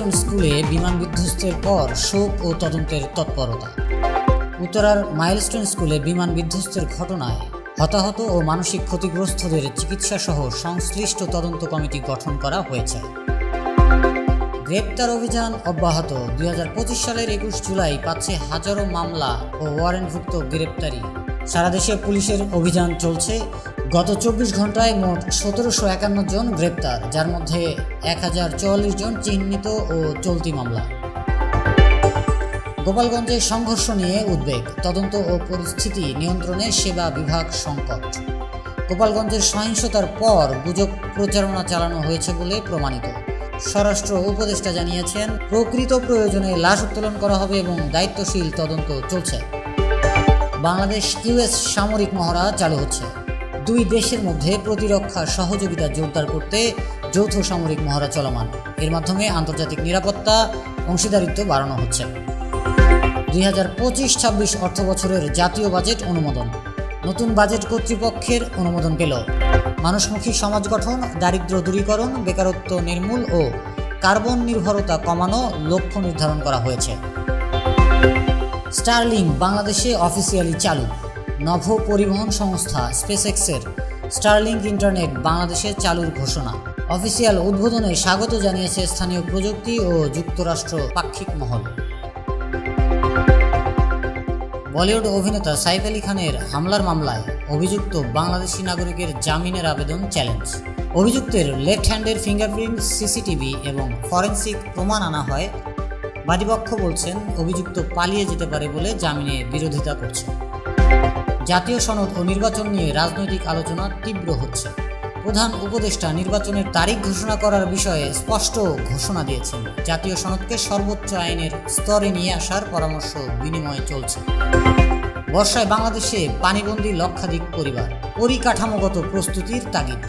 Milestone স্কুলে বিমান বিধ্বস্তের পর শোক ও তদন্তের তৎপরতা। উত্তরার মাইলস্টোন স্কুলে বিমান বিধ্বস্তের ঘটনায় হতাহত ও মানসিক ক্ষতিগ্রস্তদের চিকিৎসা সহ সংশ্লিষ্ট তদন্ত কমিটি গঠন করা হয়েছে। গ্রেপ্তার অভিযান অব্যাহত। দুই হাজার পঁচিশ সালের একুশ জুলাই পাচ্ছে হাজারো মামলা ও ওয়ারেন্টভুক্ত গ্রেপ্তারি। সারা দেশে পুলিশের অভিযান চলছে। গত চব্বিশ ঘন্টায় মোট সতেরোশো একান্ন জন গ্রেপ্তার, যার মধ্যে এক হাজার চুয়াল্লিশ জন চিহ্নিত ও চলতি মামলা। গোপালগঞ্জে সংঘর্ষ নিয়ে উদ্বেগ, তদন্ত ও পরিস্থিতি নিয়ন্ত্রণে সেবা বিভাগ সংকট। গোপালগঞ্জের সহিংসতার পর গুজব প্রচারণা চালানো হয়েছে বলে প্রমাণিত। স্বরাষ্ট্র উপদেষ্টা জানিয়েছেন, প্রকৃত প্রয়োজনে লাশ উত্তোলন করা হবে এবং দায়িত্বশীল তদন্ত চলছে। বাংলাদেশ ইউএস সামরিক মহড়া চালু হচ্ছে। দুই দেশের মধ্যে প্রতিরক্ষা সহযোগিতা জোরদার করতে যৌথ সামরিক মহড়া চলমান। এর মাধ্যমে আন্তর্জাতিক নিরাপত্তা, অংশীদারিত্ব বাড়ানো হচ্ছে। দুই হাজার পঁচিশ ছাব্বিশ অর্থ বছরের জাতীয় বাজেট অনুমোদন। নতুন বাজেট কর্তৃপক্ষের অনুমোদন পেল। মানুষমুখী সমাজ গঠন দারিদ্র দূরীকরণ, বেকারত্ব নির্মূল ও কার্বন নির্ভরতা কমানো লক্ষ্য নির্ধারণ করা হয়েছে। স্টারলিং বাংলাদেশে অফিসিয়ালি চালু। নভ পরিবহন সংস্থা স্পেসএক্সের স্টারলিং ইন্টারনেট বাংলাদেশে চালুর ঘোষণা। অফিসিয়াল উদ্বোধনে স্বাগত জানিয়েছে স্থানীয় প্রযুক্তি ও যুক্তরাষ্ট্র পাক্ষিক মহল। বলিউড অভিনেতা সাইফ আলী খানের হামলার মামলায় অভিযুক্ত বাংলাদেশি নাগরিকের জামিনের আবেদন চ্যালেঞ্জ। অভিযুক্তের লেফট হ্যান্ডের ফিঙ্গারপ্রিন্ট, সিসিটিভি এবং ফরেন্সিক প্রমাণ আনা হয়। বাদীপক্ষ বলছেন, অভিযুক্ত পালিয়ে যেতে পারে বলে জামিনে বিরোধিতা করছে। জাতীয় সনদ ও নির্বাচন নিয়ে রাজনৈতিক আলোচনা তীব্র হচ্ছে। প্রধান উপদেষ্টা নির্বাচনের তারিখ ঘোষণা করার বিষয়ে স্পষ্ট ঘোষণা দিয়েছেন। জাতীয় সনদকে সর্বোচ্চ আইনের স্তরে নিয়ে আসার পরামর্শ বিনিময় চলছে। বর্ষায় বাংলাদেশে পানিবন্দী লক্ষাধিক পরিবার। পরিকাঠামোগত প্রস্তুতির তাগিদ।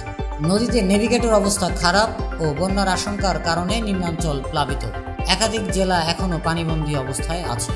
নদীতে নেভিগেটর অবস্থা খারাপ ও বন্যার আশঙ্কার কারণে নিম্নাঞ্চল প্লাবিত। একাধিক জেলা এখনও পানিবন্দী অবস্থায় আছে।